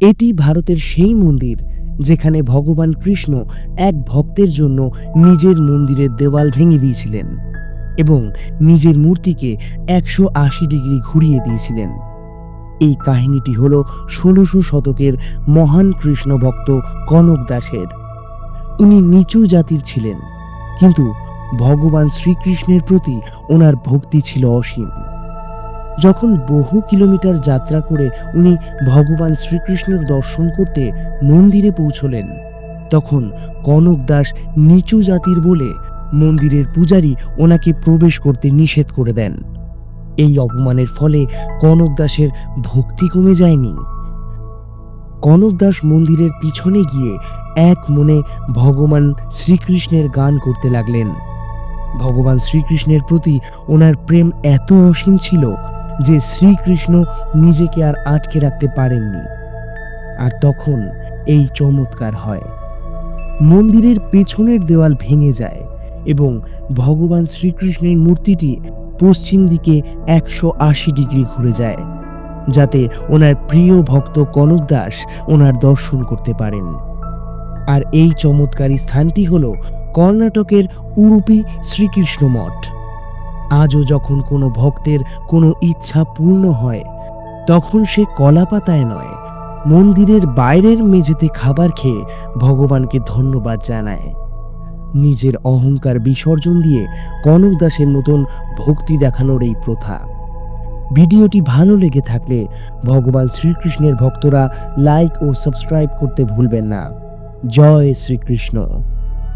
এটি ভারতের সেই মন্দির যেখানে ভগবান কৃষ্ণ এক ভক্তের জন্য নিজের মন্দিরের দেওয়াল ভেঙে দিয়েছিলেন এবং নিজের মূর্তিকে একশো আশি ডিগ্রি ঘুরিয়ে দিয়েছিলেন। এই কাহিনীটি হল ষোলোশো শতকের মহান কৃষ্ণ ভক্ত কনক দাসের। উনি নিচু জাতির ছিলেন, কিন্তু ভগবান শ্রীকৃষ্ণের প্রতি ওনার ভক্তি ছিল অসীম। যখন বহু কিলোমিটার যাত্রা করে উনি ভগবান শ্রীকৃষ্ণের দর্শন করতে মন্দিরে পৌঁছলেন, তখন কনক দাস নিচু জাতির বলে মন্দিরের পূজারী ওনাকে প্রবেশ করতে নিষেধ করে দেন। এই অপমানের ফলে কনক দাসের ভক্তি কমে যায়নি। কনক দাস মন্দিরের পিছনে গিয়ে এক মনে ভগবান শ্রীকৃষ্ণের গান করতে লাগলেন। ভগবান শ্রীকৃষ্ণের প্রতি ওনার প্রেম এত অসীম ছিল যে শ্রীকৃষ্ণ নিজেকে আর আটকে রাখতে পারেননি। আর তখন এই চমৎকার হয়। মন্দিরের পেছনের দেওয়াল ভেঙে যায় এবং ভগবান শ্রীকৃষ্ণের মূর্তিটি পশ্চিম দিকে একশো আশি ডিগ্রি ঘুরে যায়, যাতে ওনার প্রিয় ভক্ত কনক দাস ওনার দর্শন করতে পারেন। আর এই চমৎকারী স্থানটি হল কর্ণাটকের উড়ুপি শ্রীকৃষ্ণ মঠ। আজও যখন কোনো ভক্তের কোনো ইচ্ছা পূর্ণ হয়, তখন সে কলাপাতায় নয়, মন্দিরের বাইরের মেঝেতে খাবার খেয়ে ভগবানকে ধন্যবাদ জানায়। নিজের অহংকার বিসর্জন দিয়ে কনক দাসের মতন ভক্তি দেখানোর এই প্রথা। ভিডিওটি ভালো লেগে থাকলে ভগবান শ্রীকৃষ্ণের ভক্তরা লাইক ও সাবস্ক্রাইব করতে ভুলবেন না। জয় শ্রীকৃষ্ণ।